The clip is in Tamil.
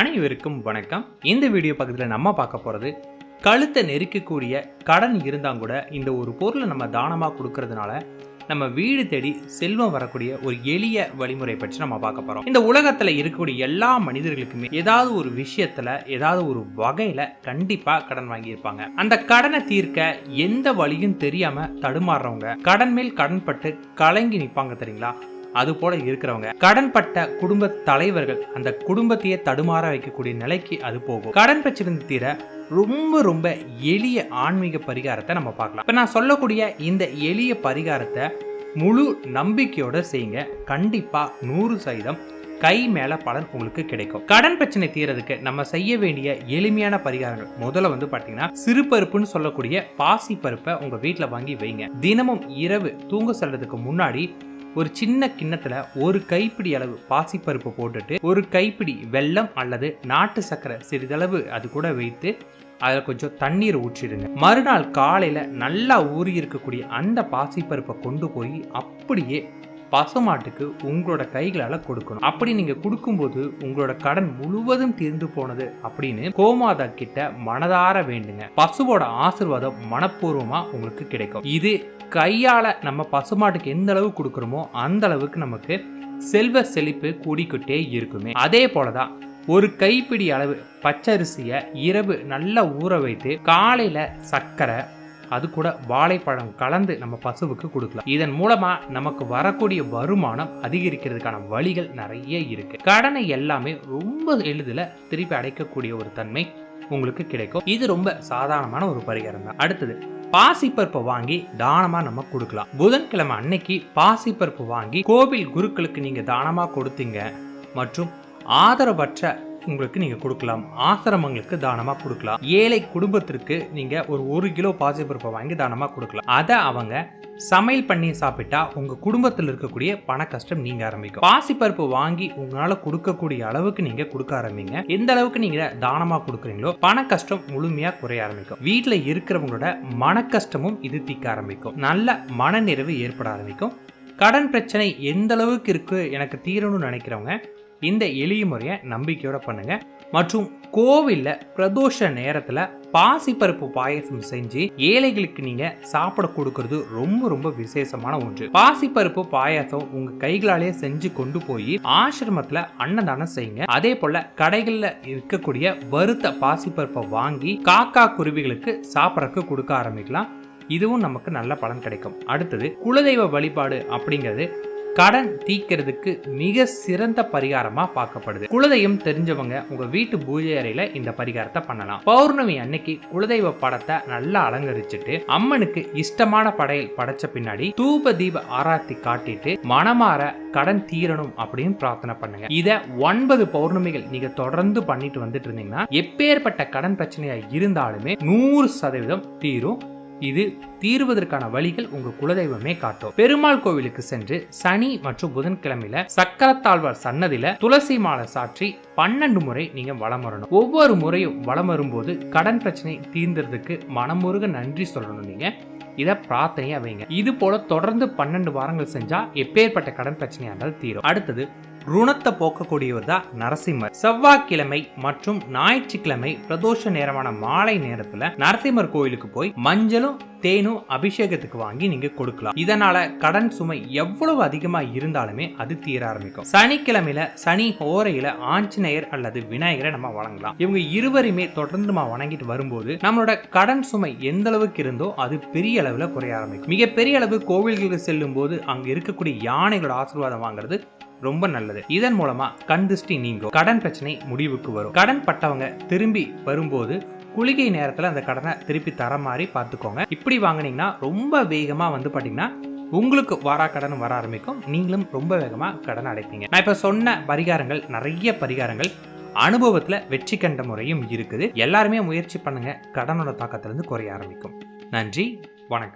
அனைவருக்கும் வணக்கம். இந்த வீடியோ பக்கத்தில் நம்ம பார்க்க போகிறது கழுத்தை நெருக்கக்கூடிய கடன் இருந்தால் கூட இந்த ஒரு பொருளை நம்ம தானமாக கொடுக்கறதுனால நம்ம வீடு தேடி செல்வம் வரக்கூடிய ஒரு எளிய வழிமுறை பற்றி நம்ம பார்க்க போகிறோம் இந்த உலகத்தில் இருக்கக்கூடிய எல்லா மனிதர்களுக்குமே ஏதாவது ஒரு விஷயத்தில் ஏதாவது ஒரு வகையில் கண்டிப்பாக கடன் வாங்கியிருப்பாங்க. அந்த கடனை தீர்க்க எந்த வழியும் தெரியாமல் தடுமாறுறவங்க கடன் மேல் கடன்பட்டு கலங்கி நிற்பாங்க தெரியுங்களா? அது போல இருக்கிறவங்க. கடன்பட்ட குடும்ப தலைவர்கள் அந்த குடும்பத்தையே தடுமாற வைக்கக்கூடிய நிலைக்கு அது போகும். கடன் பிரச்சனை தீர ரொம்ப ரொம்ப எளிய ஆன்மீக பரிகாரத்தை நம்ம பார்க்கலாம். இப்போ நான் சொல்லக்கூடிய இந்த எளிய பரிகாரத்தை முழு நம்பிக்கையோட செய்யுங்க. கண்டிப்பா நூறு சதவீதம் கை மேல பலன் உங்களுக்கு கிடைக்கும். கடன் பிரச்சனை தீரதுக்கு நம்ம செய்ய வேண்டிய எளிமையான பரிகாரங்கள். முதல்ல வந்து பாத்தீங்கன்னா சிறு பருப்புன்னு சொல்லக்கூடிய பாசி பருப்பை உங்க வீட்டுல வாங்கி வைங்க. தினமும் இரவு தூங்க செல்றதுக்கு முன்னாடி ஒரு சின்ன கிண்ணத்துல ஒரு கைப்பிடி அளவு பாசிப்பருப்பு போட்டுட்டு ஒரு கைப்பிடி வெல்லம் அல்லது நாட்டு சர்க்கரை சிறிதளவு அது கூட வைத்து அதில் கொஞ்சம் தண்ணீர் ஊற்றிடுங்க. மறுநாள் காலையில் நல்லா ஊறி இருக்கக்கூடிய அந்த பாசிப்பருப்பை கொண்டு போய் அப்படியே பசுமாட்டுக்கு உங்களோட கைகளால் கொடுக்கணும். அப்படி நீங்கள் கொடுக்கும்போது உங்களோட கடன் முழுவதும் தீர்ந்து போனது அப்படின்னு கோமாதா கிட்ட மனதார வேண்டுங்க. பசுவோட ஆசிர்வாதம் மனப்பூர்வமாக உங்களுக்கு கிடைக்கும். இது கையால் நம்ம பசுமாட்டுக்கு எந்த அளவு கொடுக்குறோமோ அந்த அளவுக்கு நமக்கு செல்வ செழிப்பு கூடிக்கிட்டே இருக்குமே. அதே போலதான் ஒரு கைப்பிடி அளவு பச்சரிசியை இரவு நல்லா ஊற வைத்து காலையில் சர்க்கரை அது கூட வாழைப்பழம் கலந்து நம்ம பசுவுக்கு கொடுக்கலாம். இதன் மூலமா நமக்கு வரக்கூடிய வருமானம் அதிகரிக்கிறதுக்கான வழிகள் நிறைய இருக்கு. கடனை எல்லாமே ரொம்ப எளிதில் திருப்பி அடைக்கக்கூடிய ஒரு தன்மை உங்களுக்கு கிடைக்கும். இது ரொம்ப சாதாரணமான ஒரு பரிகாரம் தான். அடுத்தது பாசிப்பருப்பை வாங்கி தானமா நம்ம கொடுக்கலாம். புதன்கிழமை அன்னைக்கு பாசிப்பருப்பு வாங்கி கோவில் குருக்களுக்கு நீங்க தானமா கொடுத்தீங்க மற்றும் ஆதரவற்ற உங்களுக்கு நீங்க கொடுக்கலாம். ஆசிரமங்களுக்கு தானமா கொடுக்கலாம். ஏழை குடும்பத்திற்கு நீங்க ஒரு ஒரு கிலோ பாசிப்பருப்பை வாங்கி தானமா கொடுக்கலாம். அதை அவங்க சமையல் பண்ணி சாப்பிட்டா உங்க குடும்பத்தில் இருக்கக்கூடிய பண கஷ்டம் நீங்க ஆரம்பிக்கும். பாசிப்பருப்பு வாங்கி உங்களால கொடுக்கக்கூடிய அளவுக்கு நீங்க கொடுக்க ஆரம்பிங்க. எந்த அளவுக்கு நீங்க தானமா கொடுக்குறீங்களோ பண கஷ்டம் முழுமையா குறைய ஆரம்பிக்கும். வீட்டில் இருக்கிறவங்களோட மன கஷ்டமும் இது தீக்க ஆரம்பிக்கும். நல்ல மனநிறைவு ஏற்பட ஆரம்பிக்கும். கடன் பிரச்சனை எந்த அளவுக்கு இருக்கு எனக்கு தீரணும்னு நினைக்கிறவங்க இந்த எளிய முறையை நம்பிக்கையோட பண்ணுங்க. மற்றும் கோவிலில் பிரதோஷ நேரத்தில் பாசிப்பருப்பு பாயசம் செஞ்சு ஏழைகளுக்கு நீங்க சாப்பிட கொடுக்கறது ரொம்ப ரொம்ப விசேஷமான ஒன்று. பாசிப்பருப்பு பாயாசம் உங்க கைகளாலே செஞ்சு கொண்டு போய் ஆசிரமத்துல அன்னதானம் செய்யுங்க. அதே போல கடைகள்ல இருக்கக்கூடிய வறுத்த பாசிப்பருப்பை வாங்கி காக்கா குருவிகளுக்கு சாப்பிட்றதுக்கு கொடுக்க ஆரம்பிக்கலாம். இதுவும் நமக்கு நல்ல பலன் கிடைக்கும். அடுத்தது குலதெய்வ வழிபாடு அப்படிங்கிறது கடன் தீக்கிறதுக்கு மிக சிறந்த பரிகாரமா பார்க்கப்படுது. குலதெய்வம் தெரிஞ்சவங்க உங்க வீட்டு பூஜை அறையில இந்த பரிகாரத்தை பண்ணலாம். பௌர்ணமி அன்னைக்கு குலதெய்வ படத்தை நல்லா அலங்கரிச்சுட்டு அம்மனுக்கு இஷ்டமான படையல் படைச்ச பின்னாடி தூப தீப ஆராத்தி காட்டிட்டு மனமாற கடன் தீரணும் அப்படின்னு பிரார்த்தனை பண்ணுங்க. இத ஒன்பது பௌர்ணமிகள் நீங்க தொடர்ந்து பண்ணிட்டு வந்துட்டு இருந்தீங்கன்னா எப்பேற்பட்ட கடன் பிரச்சனையா இருந்தாலுமே நூறு சதவீதம் தீரும். இது தீர்வதற்கான வழிகள் உங்க குலதெய்வமே காட்டும். பெருமாள் கோவிலுக்கு சென்று சனி மற்றும் புதன்கிழமையில சக்கரத்தாழ்வார் சன்னதியில துளசி மாலை சாற்றி பன்னெண்டு முறை நீங்க வளம் வரணும். ஒவ்வொரு முறையும் வளம் வரும்போது கடன் பிரச்சனை தீர்ந்ததுக்கு மனமுருக நன்றி சொல்லணும் நீங்க. இதை பிரார்த்தனையா வைங்க. இது போல தொடர்ந்து பன்னெண்டு வாரங்கள் செஞ்சா எப்பேற்பட்ட கடன் பிரச்சனையா இருந்தாலும் தீரும். அடுத்தது ருணத்தை போக்கக்கூடியவர் தான் நரசிம்மர். செவ்வாய்க்கிழமை மற்றும் ஞாயிற்றுக்கிழமை பிரதோஷ நேரமான மாலை நேரத்துல நரசிம்மர் கோயிலுக்கு போய் மஞ்சளும் தேனும் அபிஷேகத்துக்கு வாங்கி நீங்க கொடுக்கலாம். இதனால கடன் சுமை எவ்வளவு அதிகமா இருந்தாலுமே அது தீர ஆரம்பிக்கும். சனிக்கிழமையில சனி ஓரையில ஆஞ்சநேயர் அல்லது விநாயகரை நம்ம வழங்கலாம் இவங்க இருவருமே தொடர்ந்து நம்ம வணங்கிட்டு வரும்போது நம்மளோட கடன் சுமை எந்த அளவுக்கு இருந்தோ அது பெரிய அளவுல குறைய ஆரம்பிக்கும். மிகப்பெரிய அளவு கோவில்களுக்கு செல்லும் போது அங்க இருக்கக்கூடிய யானைகளோட ஆசீர்வாதம் வாங்குறது ரொம்ப நல்லது. இதன் மூலமா கண் திருஷ்டி நீங்கும். கடன் பிரச்சனை முடிவுக்கு வரும். கடன் பட்டவங்க திரும்பி வரும்போது குளிகை நேரத்தில் அந்த கடனை திருப்பி தர மாதிரி பார்த்துக்கோங்க. இப்படி வாங்கினீங்கன்னா ரொம்ப வேகமாக வந்து பார்த்தீங்கன்னா உங்களுக்கு வாரா கடன் வர ஆரம்பிக்கும். நீங்களும் ரொம்ப வேகமாக கடன் அடைப்பீங்க. நான் இப்போ சொன்ன பரிகாரங்கள் நிறைய பரிகாரங்கள் அனுபவத்தில் வெற்றி கண்ட முறையும் இருக்குது. எல்லாருமே முயற்சி பண்ணுங்க. கடனோட தாக்கத்திலிருந்து குறைய ஆரம்பிக்கும். நன்றி. வணக்கம்.